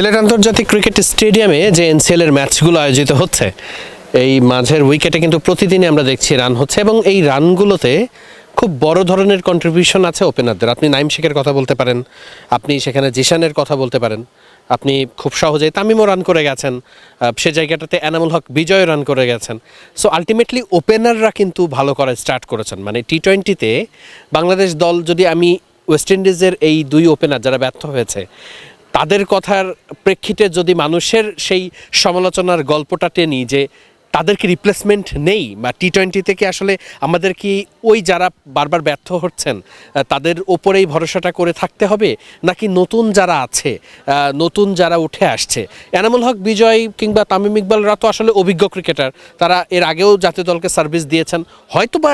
সিলেট আন্তর্জাতিক ক্রিকেট স্টেডিয়ামে যে এনসিএল এর ম্যাচগুলো আয়োজিত হচ্ছে, এই মাঝের উইকেটে কিন্তু প্রতিদিনই আমরা দেখছি রান হচ্ছে এবং এই রানগুলোতে খুব বড় ধরনের কন্ট্রিবিউশন আছে ওপেনারদের আপনি নাইম শেখের কথা বলতে পারেন, আপনি সেখানে জিশানের কথা বলতে পারেন, আপনি খুব সহজেই তামিমও রান করে গেছেন সে জায়গাটাতে এনামুল হক বিজয় রান করে গেছেন। সো আলটিমেটলি ওপেনাররা কিন্তু ভালো করা স্টার্ট করেছেন। মানে টি টোয়েন্টিতে বাংলাদেশ দল, যদি আমি ওয়েস্ট ইন্ডিজের এই দুই ওপেনার যারা ব্যর্থ হয়েছে তাদের কথার প্রেক্ষিতে যদি মানুষের সেই সমালোচনার গল্পটা টেনি যে তাদের কি রিপ্লেসমেন্ট নেই বা টি টোয়েন্টি থেকে আসলে আমাদের কি ওই যারা বারবার ব্যর্থ হচ্ছেন তাদের ওপরেই ভরসাটা করে থাকতে হবে? নাকি নতুন যারা আছে নতুন যারা উঠে আসছে? এনামুল হক, বিজয় কিংবা তামিম ইকবালরা তো আসলে অভিজ্ঞ ক্রিকেটার তারা এর আগেও জাতীয় দলকে সার্ভিস দিয়েছেন। হয়তো বা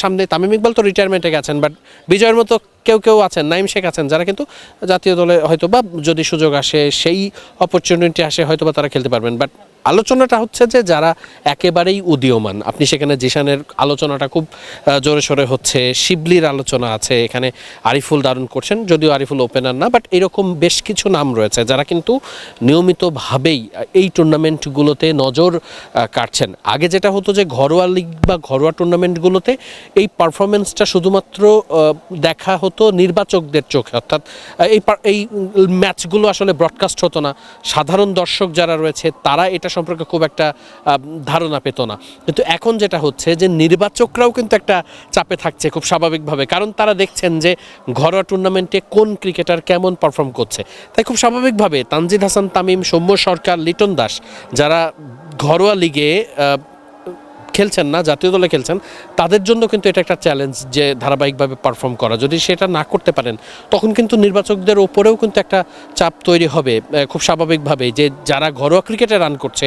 সামনে তামিম ইকবাল তো রিটায়ারমেন্টে গেছেন বাট বিজয়ের মতো কেউ কেউ আছেন, নাইম শেখ আছেন, যারা কিন্তু জাতীয় দলে হয়তো বা যদি সুযোগ আসে, সেই অপরচুনিটি আসে হয়তো বা তারা খেলতে পারবেন। বাট আলোচনাটা হচ্ছে যে যারা একেবারেই উদীয়মান, আপনি সেখানে জিশানের আলোচনাটা খুব জোরে সোরে হচ্ছে, শিবলির আলোচনা আছে, এখানে আরিফুল দারুণ করছেন, যদিও আরিফুল ওপেনার না বাট এরকম বেশ কিছু নাম রয়েছে যারা কিন্তু নিয়মিতভাবেই এই টুর্নামেন্টগুলোতে নজর কাটছেন আগে যেটা হতো যে ঘরোয়া লিগ বা ঘরোয়া টুর্নামেন্টগুলোতে এই পারফরমেন্সটা শুধুমাত্র দেখা হতো নির্বাচকদের চোখে, অর্থাৎ এই এই ম্যাচগুলো আসলে ব্রডকাস্ট হতো না। সাধারণ দর্শক যারা রয়েছে, তারা এটা সম্পর্কে খুব একটা ধারণা পেত না। কিন্তু এখন যেটা হচ্ছে যে নির্বাচকরাও কিন্তু একটা চাপে থাকছে খুব স্বাভাবিকভাবে। কারণ তারা দেখছেন যে ঘরোয়া টুর্নামেন্টে কোন ক্রিকেটার কেমন পারফর্ম করছে। তাই খুব স্বাভাবিকভাবে তানজিদ হাসান, তামিম, সৌম্য সরকার, লিটন দাস, যারা ঘরোয়া লিগে খেলছেন না, জাতীয় দলে খেলছেন, তাদের জন্য কিন্তু এটা একটা চ্যালেঞ্জ যে ধারাবাহিকভাবে পারফর্ম করা। যদি সেটা না করতে পারেন, তখন কিন্তু নির্বাচকদের ওপরেও কিন্তু একটা চাপ তৈরি হবে খুব স্বাভাবিকভাবে যে যারা ঘরোয়া ক্রিকেটে রান করছে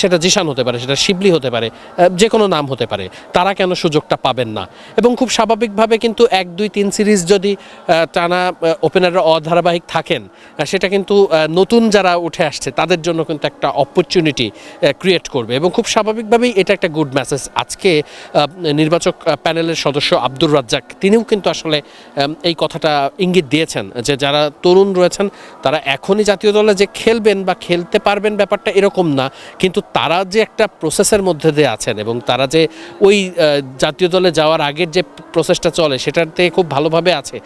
সেটা জিশান হতে পারে, সেটা শিবলি হতে পারে যে কোনো নাম হতে পারে, তারা কেন সুযোগটা পাবেন না? এবং খুব স্বাভাবিকভাবে কিন্তু এক, দুই, তিন সিরিজ যদি টানা ওপেনাররা অধারাবাহিক থাকেন সেটা কিন্তু নতুন যারা উঠে আসছে, তাদের জন্য কিন্তু একটা অপরচুনিটি ক্রিয়েট করবে। এবং খুব স্বাভাবিকভাবেই এটা একটা গুড মেসেজ আজকে নির্বাচক প্যানেলের সদস্য আব্দুর রাজ্জাক, তিনিও কিন্তু আসলে এই কথাটা ইঙ্গিত দিয়েছেন যে যারা তরুণ রয়েছেন, তারা এখনই জাতীয় দলে যে খেলবেন বা খেলতে পারবেন ব্যাপারটা এরকম না, কিন্তু তারা যে একটা প্রসেসের মধ্যে দিয়ে আছেন এবং তারা যে ওই জাতীয় দলে যাওয়ার আগের যে প্রসেসটা চলে সেটাতে খুব ভালোভাবে আছে।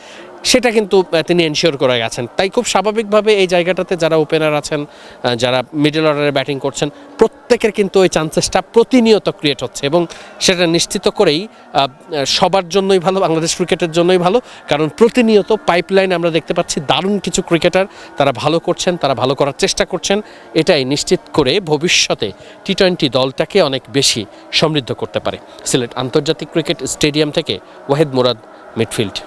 সেটা কিন্তু তিনি এনশিওর করে গেছেন। তাই খুব স্বাভাবিকভাবে এই জায়গাটাতে যারা ওপেনার আছেন যারা মিডল অর্ডারে ব্যাটিং করছেন, প্রত্যেকের কিন্তু ওই চান্সেসটা প্রতিনিয়ত ক্রিয়েট হচ্ছে এবং সেটা নিশ্চিত করেই সবার জন্যই ভালো, বাংলাদেশ ক্রিকেটের জন্যই ভালো। কারণ প্রতিনিয়ত পাইপলাইন আমরা দেখতে পাচ্ছি, দারুণ কিছু ক্রিকেটার তারা ভালো করছেন, তারা ভালো করার চেষ্টা করছেন। এটাই নিশ্চিত করে ভবিষ্যতে টি টোয়েন্টি দলটাকে অনেক বেশি সমৃদ্ধ করতে পারে। সিলেট আন্তর্জাতিক ক্রিকেট স্টেডিয়াম থেকে ওয়াহেদ মুরাদ মিডফিল্ড